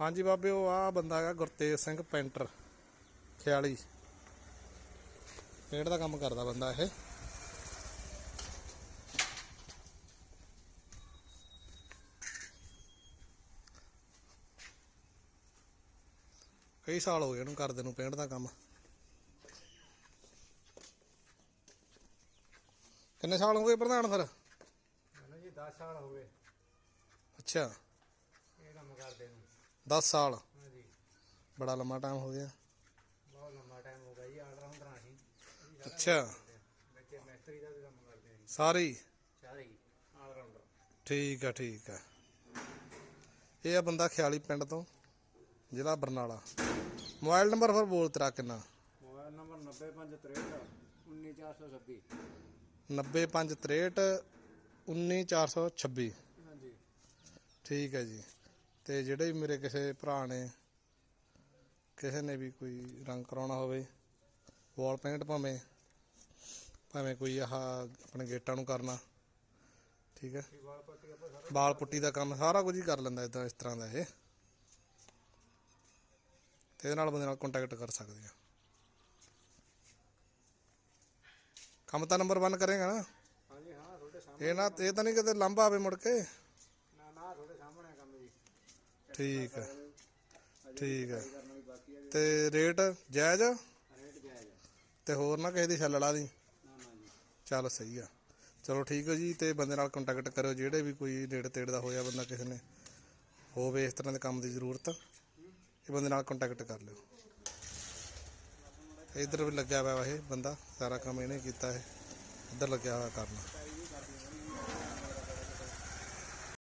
ਹਾਂਜੀ ਬਾਬੇ ਉਹ ਆ ਬੰਦਾ ਹੈਗਾ ਗੁਰਤੇਜ ਸਿੰਘ ਪੈਂਟਰ ਖਿਆਲੀ। ਪੇਂਟ ਦਾ ਕੰਮ ਕਰਦਾ ਬੰਦਾ ਇਹ। ਕਈ ਸਾਲ ਹੋ ਗਏ ਇਹਨੂੰ ਕਰਦੇ ਨੂੰ ਪੇਂਟ ਦਾ ਕੰਮ। ਕਿੰਨੇ ਸਾਲ ਹੋ ਗਏ ਪ੍ਰਧਾਨ ਫਿਰ? ਮੈਨੂੰ ਜੀ 10 ਸਾਲ ਹੋ ਗਏ। ਅੱਛਾ। 10 ਸਾਲ। ਹਾਂਜੀ ਬੜਾ ਲੰਮਾ ਟਾਈਮ ਹੋ ਗਿਆ। ਬਹੁਤ ਲੰਮਾ ਟਾਈਮ ਹੋ ਗਿਆ ਜੀ ਆਲਰਾਊਂਡਰ ਆ ਜੀ ਅੱਛਾ। ਬੱਚੇ ਮਿਸਤਰੀ ਦਾ ਵੀ ਕੰਮ ਕਰਦੇ ਆ ਜੀ। ਸਾਰੇ ਹੀ? ਸਾਰੇ ਹੀ ਆਲਰਾਊਂਡਰ ਠੀਕ ਆ ਠੀਕ ਆ। ਇਹ ਆ ਬੰਦਾ ਖਿਆਲੀ ਪਿੰਡ ਤੋਂ ਜ਼ਿਲ੍ਹਾ ਬਰਨਾਲਾ। ਮੋਬਾਈਲ ਨੰਬਰ ਫਿਰ ਬੋਲ ਤੇਰਾ ਕਿੰਨਾ? ਮੋਬਾਈਲ ਨੰਬਰ 9563 19426 9563 19426 ਹਾਂਜੀ। ਠੀਕ ਹੈ ਜੀ। ਤੇ ਜਿਹੜੇ ਵੀ ਮੇਰੇ ਕਿਸੇ ਭਰਾ ਨੇ ਕਿਸੇ ਨੇ ਵੀ ਕੋਈ ਰੰਗ ਕਰਾਉਣਾ ਹੋਵੇ ਵਾਲ ਪੇਂਟ ਭਾਵੇਂ ਭਾਵੇਂ ਕੋਈ ਆਹ ਆਪਣੇ ਗੇਟਾਂ ਨੂੰ ਕਰਨਾ ਠੀਕ ਹੈ? ਵਾਲ ਪੁੱਟੀ ਦਾ ਕੰਮ ਸਾਰਾ ਕੁਝ ਹੀ ਕਰ ਲੈਂਦਾ ਇਦਾਂ ਇਸ ਤਰ੍ਹਾਂ ਦਾ ਇਹ। ਤੇ ਇਹਦੇ ਨਾਲ ਬੰਦੇ ਨਾਲ ਕੰਟੈਕਟ ਕਰ ਸਕਦੇ ਆ। ਕੰਮ ਤਾਂ ਨੰਬਰ 1 ਕਰੇਗਾ ਨਾ? ਹਾਂਜੀ ਹਾਂ ਤੁਹਾਡੇ ਸਾਹਮਣੇ ਇਹ ਨਾ ਇਹ ਤਾਂ ਨਹੀਂ ਕਿਤੇ ਲੰਬਾ ਆਵੇ ਮੁੜ ਕੇ। ਨਾ ਨਾ ਤੁਹਾਡੇ ਸਾਹਮਣੇ ਕੰਮ ਜੀ। ਠੀਕ ਹੈ ਠੀਕ ਹੈ ਕਰਨਾ ਤੇ ਰੇਟ ਜਾਇਜ਼ ਆ? ਰੇਟ ਜਾਇਜ਼ ਹੈ ਤੇ ਹੋਰ ਨਾ ਕਿਸੇ ਦੀ ਛੱਲ ਲਾ ਦੀ। ਨਾ ਨਾ ਜੀ ਚੱਲ ਸਹੀ ਆ। ਚਲੋ ਠੀਕ ਹੈ ਜੀ, ਤੇ ਬੰਦੇ ਨਾਲ ਕੰਟੈਕਟ ਕਰਿਓ, ਜਿਹੜੇ ਵੀ ਕੋਈ ਨੇੜੇ ਤੇੜੇ ਦਾ ਹੋਇਆ ਬੰਦਾ ਕਿਸੇ ਨੇ। ਹੋਵੇ ਇਸ ਤਰ੍ਹਾਂ ਦੇ ਕੰਮ ਦੀ ਜ਼ਰੂਰਤ, ਇਹ ਬੰਦੇ ਨਾਲ ਕੰਟੈਕਟ ਕਰ ਲਿਓ। ਇਧਰ ਵੀ ਲੱਗਿਆ ਹੋਇਆ ਵਾ ਇਹ ਬੰਦਾ, ਸਾਰਾ ਕੰਮ ਇਹਨੇ ਕੀਤਾ ਹੈ ਇੱਧਰ ਲੱਗਿਆ ਹੋਇਆ ਕਰਨਾ।